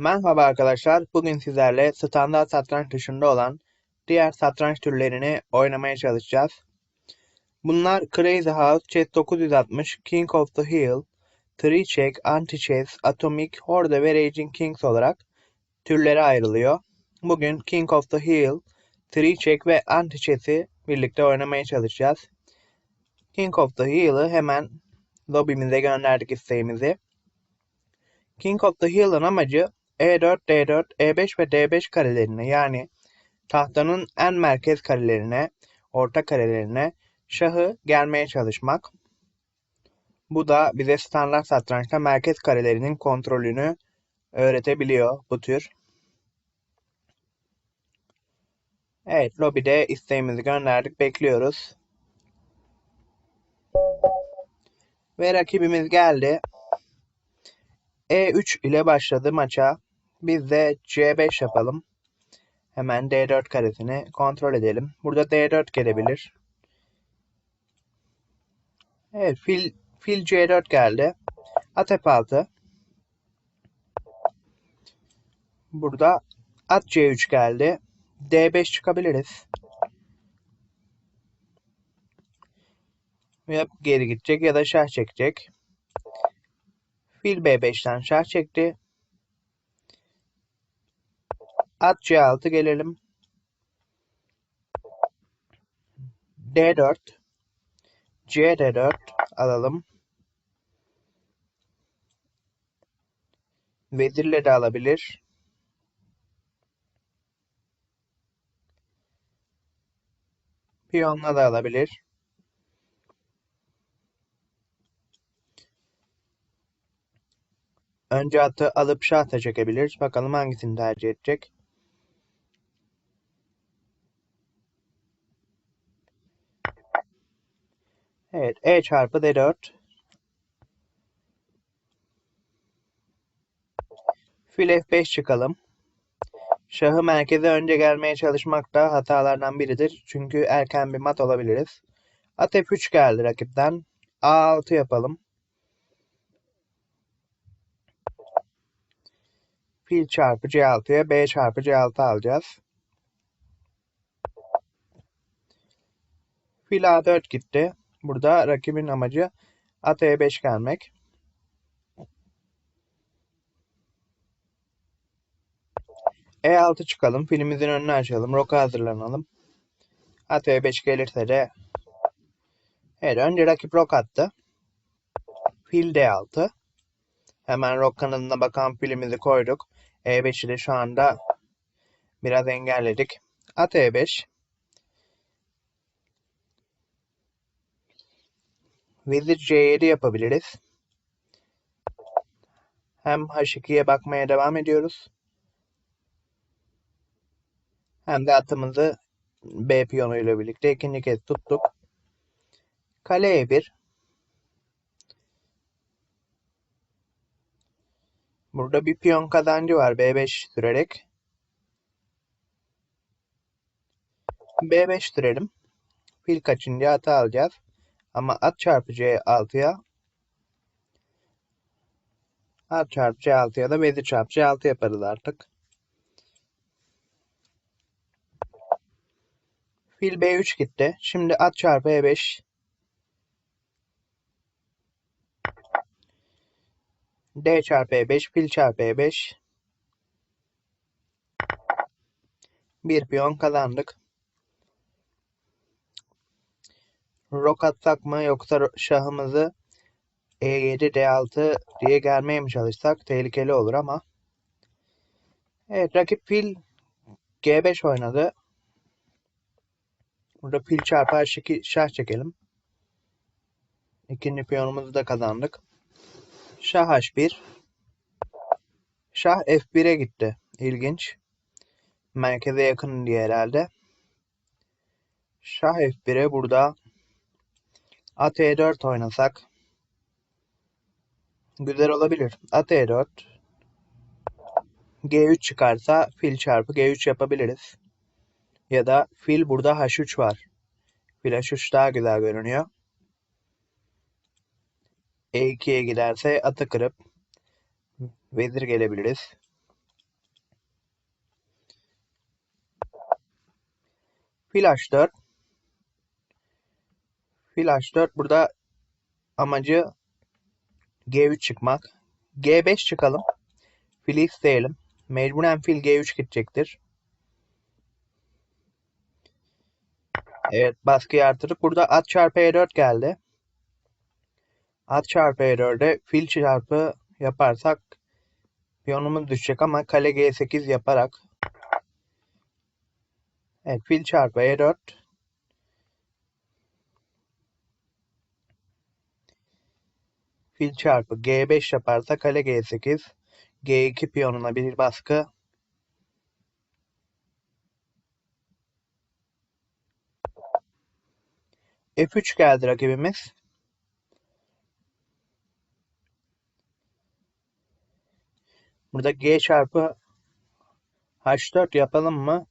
Merhaba arkadaşlar. Bugün sizlerle standart satranç dışında olan diğer satranç türlerini oynamaya çalışacağız. Bunlar Crazy House, Chess 960, King of the Hill, Three Check, Anti-Chess, Atomic, Horde ve Raging Kings olarak türlere ayrılıyor. Bugün King of the Hill, Three Check ve Anti-Chess'i birlikte oynamaya çalışacağız. King of the Hill'ı hemen lobimize gönderdik isteğimizi. King of the Hill'ın amacı E4, D4, E5 ve D5 karelerine yani tahtanın en merkez karelerine, orta karelerine şahı gelmeye çalışmak. Bu da bize standart satrançta merkez karelerinin kontrolünü öğretebiliyor bu tür. Evet, lobide isteğimizi gönderdik, bekliyoruz. Ve rakibimiz geldi. E3 ile başladı maça. Biz de C5 yapalım. Hemen D4 karesini kontrol edelim. Burada D4 gelebilir. Evet fil, fil C4 geldi. At F6. Burada at C3 geldi. D5 çıkabiliriz. Ya geri gidecek ya da şah çekecek. Fil B5'ten şah çekti. At C6 gelelim. D4 C D4 alalım. Vezirle de alabilir. Piyonla da alabilir. Önce atı alıp şah da çekebilir. Bakalım hangisini tercih edecek. Evet. E çarpı D4. Fil F5 çıkalım. Şahı merkeze önce gelmeye çalışmak da hatalardan biridir. Çünkü erken bir mat olabiliriz. At F3 geldi rakipten. A6 yapalım. Fil çarpı C6'ya B çarpı C6 alacağız. Fil A4 gitti. Burada rakibin amacı at E5 gelmek. E6 çıkalım. Filimizin önünü açalım. Roka hazırlanalım. At E5 gelirse de Evet önce rakip rok attı. Fil D6. Hemen rok kanadına bakan filimizi koyduk. E5'i de şu anda biraz engelledik. At E5. Vezir C7 yapabiliriz. Hem H2'ye bakmaya devam ediyoruz. Hem de atımızı B piyonuyla birlikte ikinci kez tuttuk. Kale E1. Burada bir piyon kazancı var B5 sürerek. B5 sürelim. Fil kaçınca atı alacağız. Ama at çarpı C6'ya at çarpı C6'ya da vezir çarpı C6 yaparız artık. Fil B3 gitti. Şimdi at çarpı E5 D çarpı E5 fil çarpı E5 bir piyon kazandık. Rok atsak mı yoksa şahımızı E7 D6 diye gelmeye mi çalışsak tehlikeli olur ama. Evet rakip fil G5 oynadı. Burada fil çarpı H2 şah çekelim. İkinci piyonumuzu da kazandık. Şah H1. Şah F1'e gitti. İlginç. Merkeze yakın diye herhalde. Şah F1'e burada At E4 oynasak. Güzel olabilir. At E4. G3 çıkarsa fil çarpı G3 yapabiliriz. Ya da fil burada H3 var. Fil H3 daha güzel görünüyor. E2'ye giderse atı kırıp vezir gelebiliriz. Fil H4 Fil H4 burada amacı G3 çıkmak. G5 çıkalım. Fili isteyelim. Mecburen fil G3 gidecektir. Evet baskıyı artırıp burada at çarpı E4 geldi. At çarpı E4'e fil çarpı yaparsak piyonumuz düşecek ama kale G8 yaparak Evet fil çarpı E4 fil çarpı G5 yaparsa kale G8 G2 piyonuna bir baskı F3 geldi rakibimiz. Burada G çarpı H4 yapalım mı?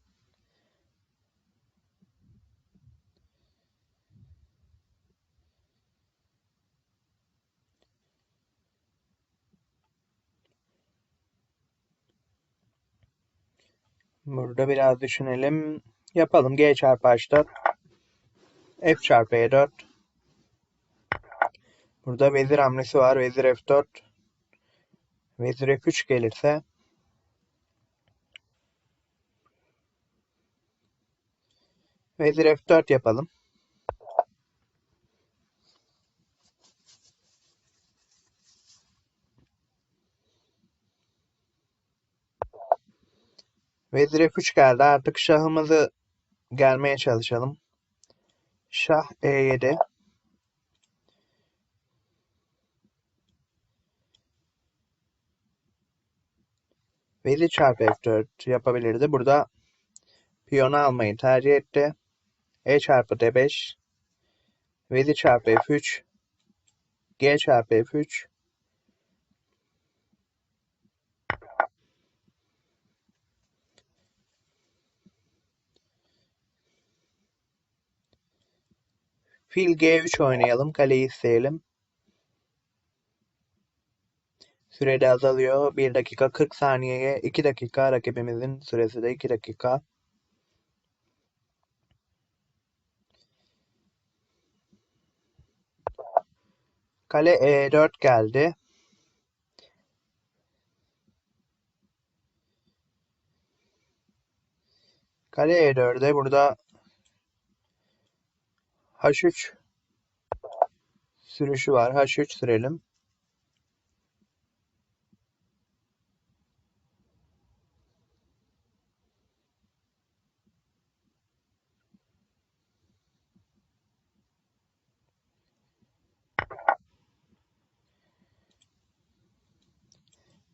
Burada biraz düşünelim. Yapalım. G çarpı H4. F çarpı E4. Burada vezir hamlesi var. Vezir F4. Vezir F3 gelirse Vezir F4 yapalım. Vezir F3 geldi. Artık şahımızı gelmeye çalışalım. Şah E7. Vezir çarpı F4 yapabilirdi. Burada piyonu almayı tercih etti. E çarpı D5. Vezir çarpı F3. G çarpı F3. Fil G3 oynayalım. Kaleyi isteyelim. Sürede azalıyor. 1 dakika 40 saniyeye 2 dakika. Rakibimizin süresi de 2 dakika. Kale E4 geldi. Kale E4'de burada H3 sürüşü var. H3 sürelim.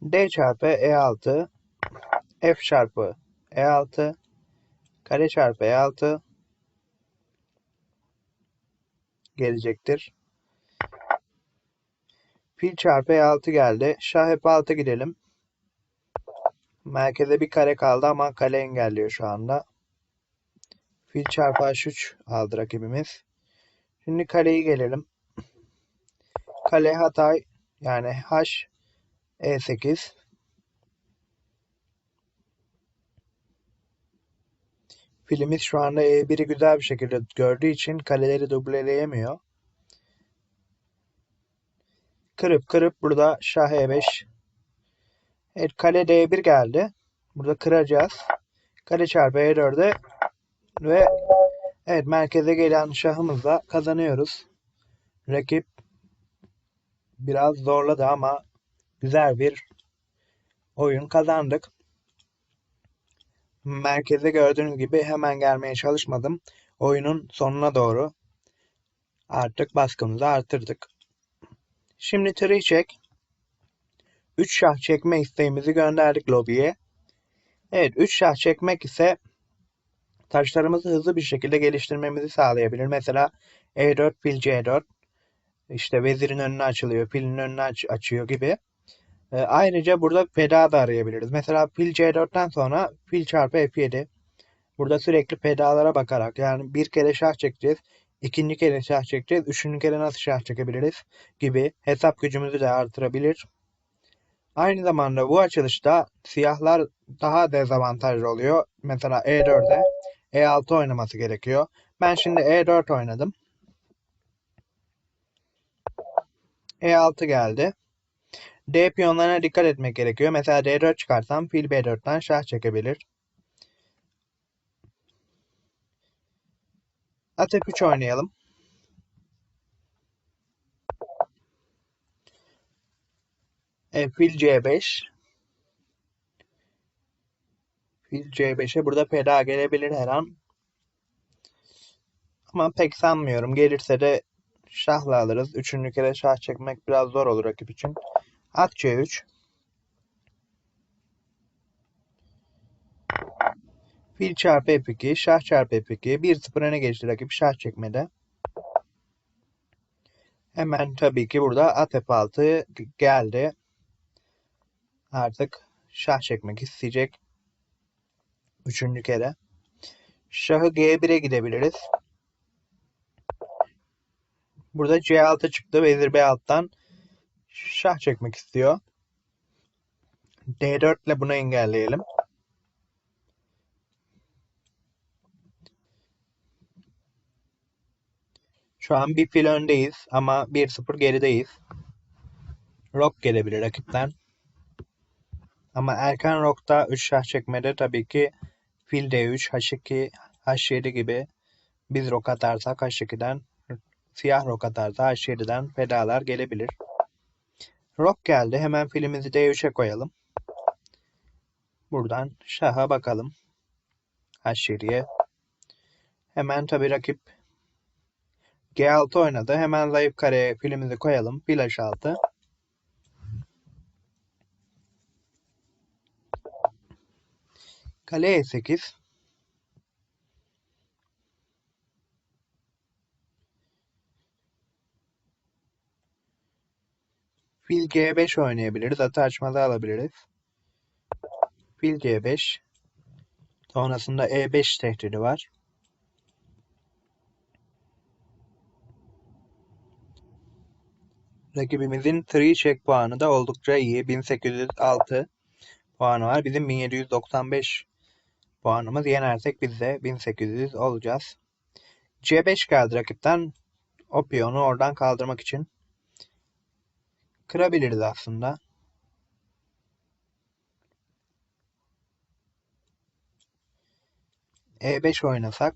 D çarpı E6 F çarpı E6 kare çarpı E6 gelecektir. Fil çarpı E6 geldi. Şah F6 gidelim. Merkeze bir kare kaldı ama kale engelliyor şu anda. Fil çarpı H3 aldı rakibimiz. Şimdi kaleyi gelelim. Kale Hatay yani H E8 Filimiz şu anda E1'i güzel bir şekilde gördüğü için kaleleri dubleleyemiyor. Kırıp kırıp burada Şah E5 Evet kale D1 geldi. Burada kıracağız. Kale çarpı E4'e ve evet merkeze gelen şahımızla kazanıyoruz. Rakip biraz zorladı ama güzel bir oyun kazandık. Merkeze gördüğünüz gibi hemen gelmeye çalışmadım. Oyunun sonuna doğru artık baskımızı artırdık. Şimdi tırı çek. 3 şah çekme isteğimizi gönderdik lobiye. Evet 3 şah çekmek ise taşlarımızı hızlı bir şekilde geliştirmemizi sağlayabilir. Mesela E4 fil C4 işte vezirin önüne açılıyor, filin önüne aç açıyor gibi. E, ayrıca burada peda da arayabiliriz. Mesela fil C4'ten sonra fil çarpı F7. Burada sürekli pedalara bakarak yani bir kere şah çekeceğiz. ikinci kere şah çekeceğiz. Üçüncü kere nasıl şah çekebiliriz gibi hesap gücümüzü de artırabilir. Aynı zamanda bu açılışta siyahlar daha dezavantajlı oluyor. Mesela E4'e E6 oynaması gerekiyor. Ben şimdi E4 oynadım. E6 geldi. D piyonlarına dikkat etmek gerekiyor. Mesela D4 çıkarsam fil B4'ten şah çekebilir. At F3 oynayalım. E, fil C5. Fil C5'e burada feda gelebilir her an. Ama pek sanmıyorum. Gelirse de şahla alırız. Üçüncü kere şah çekmek biraz zor olur rakip için. At C3. Fil çarpı F2, şah çarpı F2. 1-0 öne geçti rakip şah çekmede. Hemen tabii ki burada at F6 geldi. Artık şah çekmek isteyecek. Üçüncü kere. Şahı G1'e gidebiliriz. Burada C6 çıktı. Vezir B6'dan şah çekmek istiyor. D4 ile bunu engelleyelim. Şu an bir fil öndeyiz ama 1-0 gerideyiz. Rok gelebilir rakipten. Ama erken rokta 3 şah çekmede tabii ki fil D3, H2, H7 gibi biz rok atarsak H2'den siyah rok atarsa H7'den fedalar gelebilir. Rok geldi. Hemen filimizi D3'e koyalım. Buradan şaha bakalım. H7'ye. Hemen tabi rakip G6 oynadı. Hemen zayıf kareye filimizi koyalım. Fil H6. Kale E8. Fil G5 oynayabiliriz. Atı açmalı alabiliriz. Fil G5. Sonrasında E5 tehdidi var. Rakibimizin 3 check puanı da oldukça iyi. 1806 puanı var. Bizim 1795 puanımız. Yenersek biz de 1800 olacağız. C5 geldi rakipten. O piyonu oradan kaldırmak için. Kırabiliriz aslında. E5 oynasak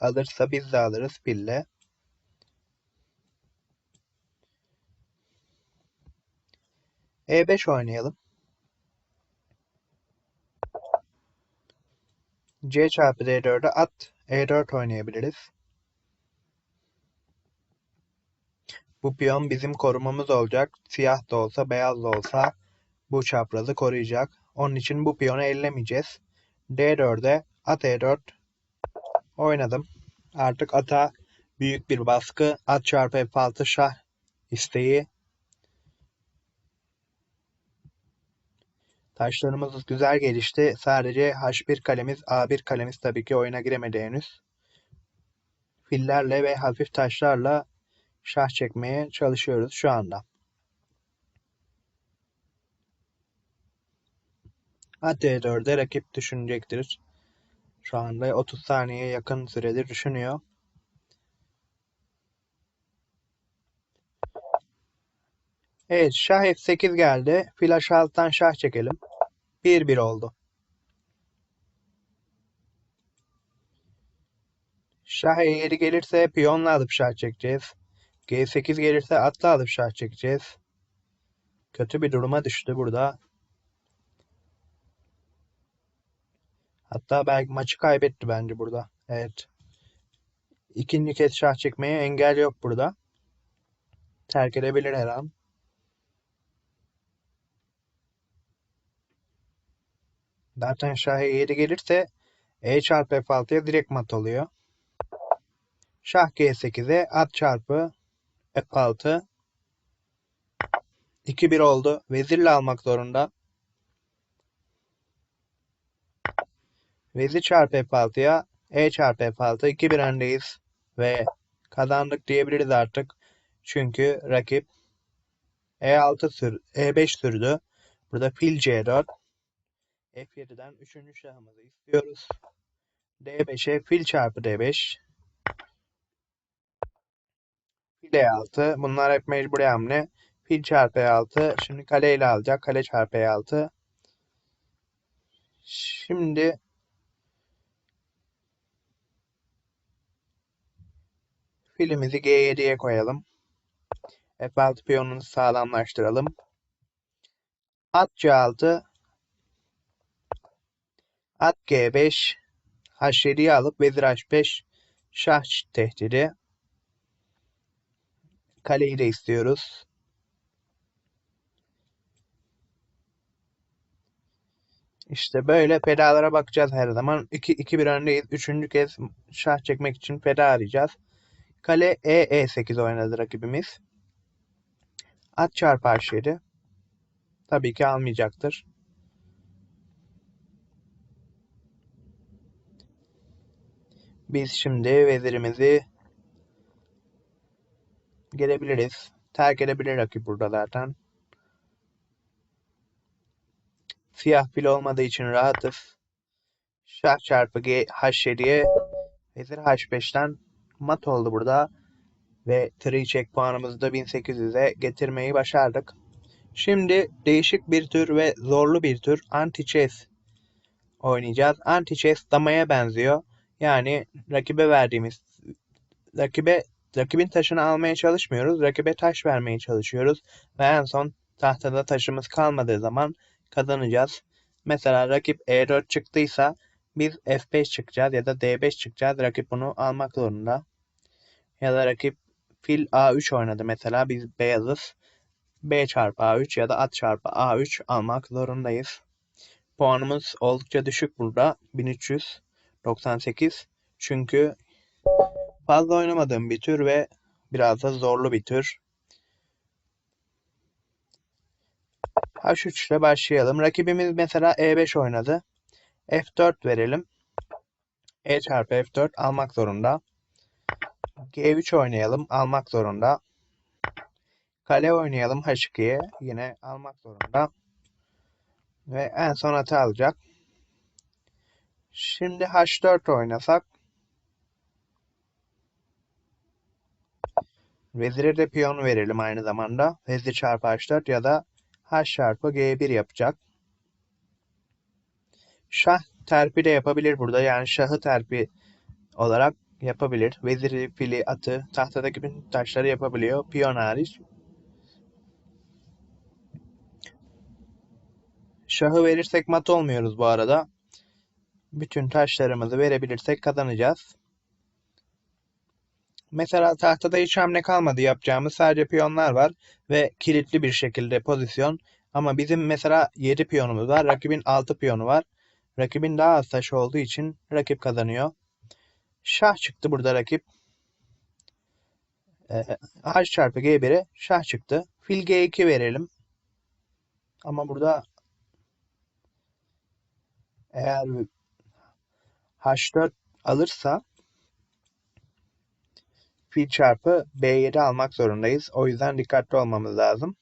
alırsa biz de alırız pille. E5 oynayalım. C çarpı D4'e at E4 oynayabiliriz. Bu piyon bizim korumamız olacak. Siyah da olsa beyaz da olsa bu çaprazı koruyacak. Onun için bu piyonu ellemeyeceğiz. D4'e at E4 oynadım. Artık ata büyük bir baskı. At çarpı F6 şah isteği. Taşlarımız güzel gelişti. Sadece H1 kalemiz, A1 kalemiz tabii ki oyuna giremedi henüz. Fillerle ve hafif taşlarla şah çekmeye çalışıyoruz şu anda. At D4'e rakip düşünecektir. Şu anda 30 saniye yakın süredir düşünüyor. Evet şah F8 geldi. Flash alttan şah çekelim. 1-1 oldu. Şah E7 gelirse piyonla alıp şah çekeceğiz. G8 gelirse atla alıp şah çekeceğiz. Kötü bir duruma düştü burada. Hatta belki maçı kaybetti bence burada. Evet. İkinci kez şah çekmeye engel yok burada. Terk edebilir her an. Zaten şah E7 gelirse E çarpı F6'ya direkt mat oluyor. Şah G8'e at çarpı F6 2-1 oldu. Vezirle almak zorunda. Vezir çarpı F6'ya E çarpı F6 2-1 öndeyiz. Ve kazandık diyebiliriz artık. Çünkü rakip E6 sür E5 sürdü. Burada fil C4. F7'den 3. şahımızı istiyoruz. D5'e fil çarpı D5. Fil E6. Bunlar hep mecburi hamle. Fil çarpı E6. Şimdi kaleyle alacak. Kale çarpı E6. Şimdi filimizi G7'ye koyalım. F6 piyonunu sağlamlaştıralım. At C6 At G5 H7'yi alıp Vezir H5 Şah tehdidi. Kaleyi de istiyoruz. İşte böyle fedalara bakacağız her zaman. 2-1 öndeyiz. Üçüncü kez şah çekmek için feda arayacağız. Kale E, E8 oynadı rakibimiz. At çarpı H7. Tabii ki almayacaktır. Biz şimdi vezirimizi gelebiliriz. Terk edebilir rakip burada zaten. Siyah fil olmadığı için rahatız. Şah çarpı G H7'ye vezir H5'ten mat oldu burada. Ve tree check puanımızı da 1800'e getirmeyi başardık. Şimdi değişik bir tür ve zorlu bir tür anti-chess oynayacağız. Anti-chess damaya benziyor. Yani rakibe verdiğimiz rakibe rakibin taşını almaya çalışmıyoruz. Rakibe taş vermeye çalışıyoruz. Ve en son tahtada taşımız kalmadığı zaman kazanacağız. Mesela rakip E4 çıktıysa biz F5 çıkacağız ya da D5 çıkacağız. Rakip bunu almak zorunda. Ya da rakip fil A3 oynadı mesela biz beyazız. B çarpı A3 ya da at çarpı A3 almak zorundayız. Puanımız oldukça düşük burada. 1398. Çünkü fazla oynamadığım bir tür ve biraz da zorlu bir tür. H3 ile başlayalım. Rakibimiz mesela E5 oynadı. F4 verelim. E çarpı F4 almak zorunda. G3 oynayalım. Almak zorunda. Kale oynayalım H2'ye. Yine almak zorunda. Ve en son atı alacak. Şimdi H4 oynasak. Vezire de piyon verelim aynı zamanda. Vezir çarpı H4 ya da H çarpı G1 yapacak. Şah terpi de yapabilir burada. Yani şahı terpi olarak yapabilir. Veziri, fili, atı, tahtadaki bütün taşları yapabiliyor. Piyon hariç. Şahı verirsek mat olmuyoruz bu arada. Bütün taşlarımızı verebilirsek kazanacağız. Mesela tahtada hiç hamle kalmadı yapacağımız sadece piyonlar var ve kilitli bir şekilde pozisyon. Ama bizim mesela 7 piyonumuz var, rakibin 6 piyonu var. Rakibin daha az taşı olduğu için rakip kazanıyor. Şah çıktı burada rakip. Ee, H çarpı G1'e şah çıktı. Fil G2 verelim. Ama burada eğer H4 alırsa fil çarpı B7 almak zorundayız. O yüzden dikkatli olmamız lazım.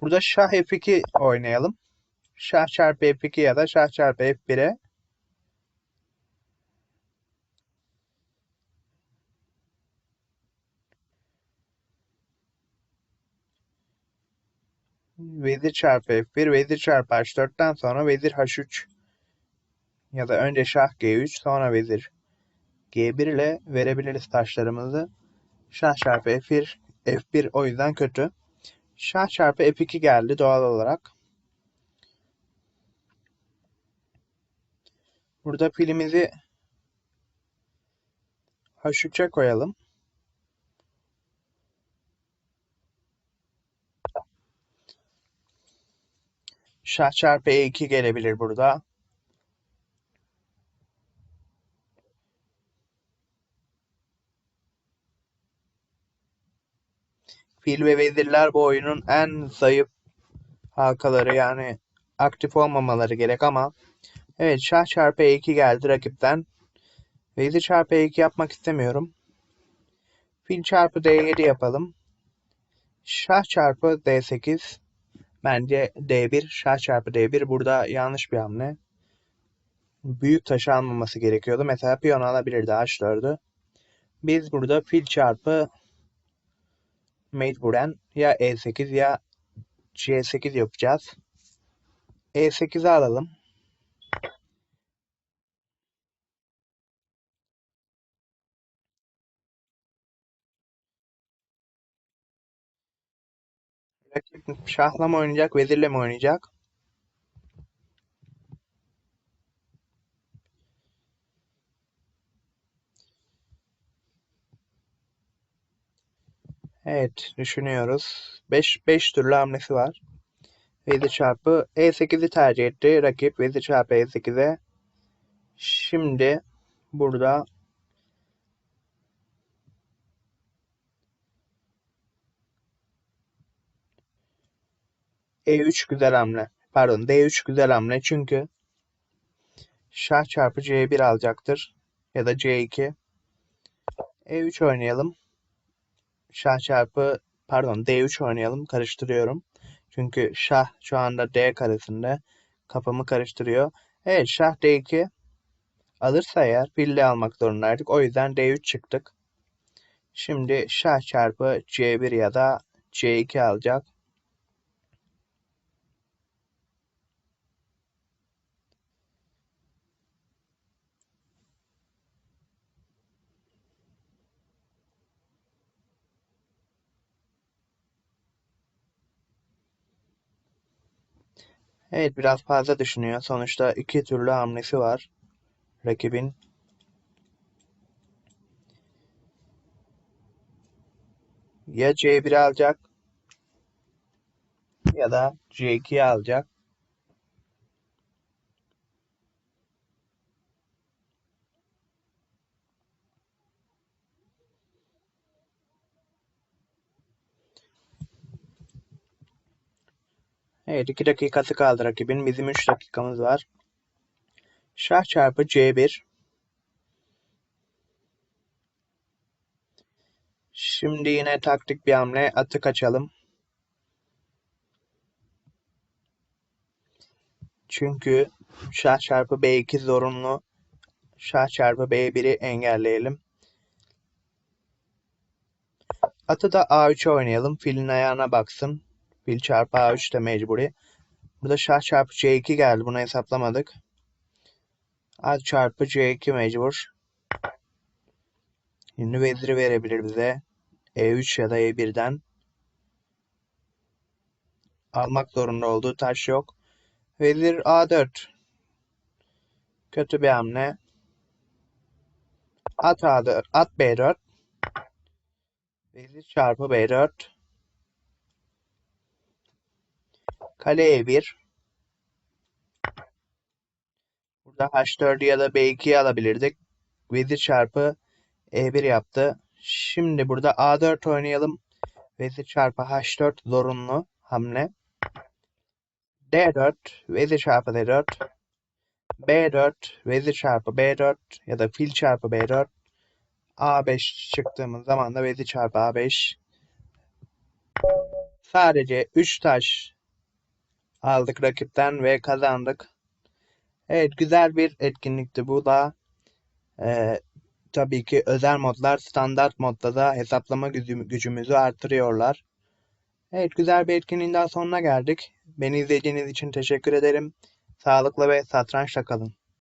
Burada şah F2 oynayalım. Şah çarpı F2 ya da şah çarpı F1'e vezir çarpı F1, vezir çarpı H4'ten sonra vezir H3 ya da önce şah G3 sonra vezir G1 ile verebiliriz taşlarımızı. Şah çarpı F1, F1 o yüzden kötü. Şah çarpı F2 geldi doğal olarak. Burada filimizi H3'e koyalım. Şah çarpı E2 gelebilir burada. Fil ve vezirler bu oyunun en zayıf halkaları yani aktif olmamaları gerek ama evet şah çarpı E2 geldi rakipten. Vezir çarpı E2 yapmak istemiyorum. Fil çarpı D7 yapalım. Şah çarpı D8 Bence D1 şah çarpı D1 burada yanlış bir hamle. büyük taşı almaması gerekiyordu. Mesela piyon alabilirdi H4'ü. Biz burada fil çarpı mecburen ya E8 ya C8 yapacağız. E8'i alalım. Rakip şahla mı oynayacak, vezirle mi oynayacak? Evet, düşünüyoruz. 5 5 türlü hamlesi var. Vezir çarpı E8'i tercih etti. Rakip vezir çarpı E8'e. Şimdi burada E3 güzel hamle. Pardon D3 güzel hamle çünkü şah çarpı C1 alacaktır. Ya da C2. E3 oynayalım. Şah çarpı pardon D3 oynayalım. Karıştırıyorum. Çünkü şah şu anda D karesinde. Kafamı karıştırıyor. Evet şah D2 alırsa eğer fille almak zorundaydık. O yüzden D3 çıktık. Şimdi şah çarpı C1 ya da C2 alacak. Evet biraz fazla düşünüyor. Sonuçta iki türlü hamlesi var rakibin. Ya C1 alacak ya da C2 alacak. Evet 2 dakikası kaldı rakibin. Bizim 3 dakikamız var. Şah çarpı C1. Şimdi yine taktik bir hamle. Atı kaçalım. Çünkü şah çarpı B2 zorunlu. Şah çarpı B1'i engelleyelim. Atı da A3'e oynayalım. Filin ayağına baksın. Fil çarpı A3 de mecburi. Burada şah çarpı C2 geldi. Bunu hesaplamadık. At çarpı C2 mecbur. Şimdi veziri verebilir bize. E3 ya da E1'den. Almak zorunda olduğu taş yok. Vezir A4. Kötü bir hamle. At A4. At B4. Vezir çarpı B4. Kale E1. Burada H4'ü ya da B2'yi alabilirdik. Vezir çarpı E1 yaptı. Şimdi burada A4 oynayalım. Vezir çarpı H4 zorunlu hamle. D4, vezir çarpı D4. B4, vezir çarpı B4 ya da fil çarpı B4. A5 çıktığımız zaman da vezir çarpı A5. Sadece 3 taş aldık rakipten ve kazandık. Evet güzel bir etkinlikti bu da. Ee, tabii ki özel modlar standart modda da hesaplama gücümüzü artırıyorlar. Evet güzel bir etkinliğin daha sonuna geldik. Beni izlediğiniz için teşekkür ederim. Sağlıklı ve satrançla kalın.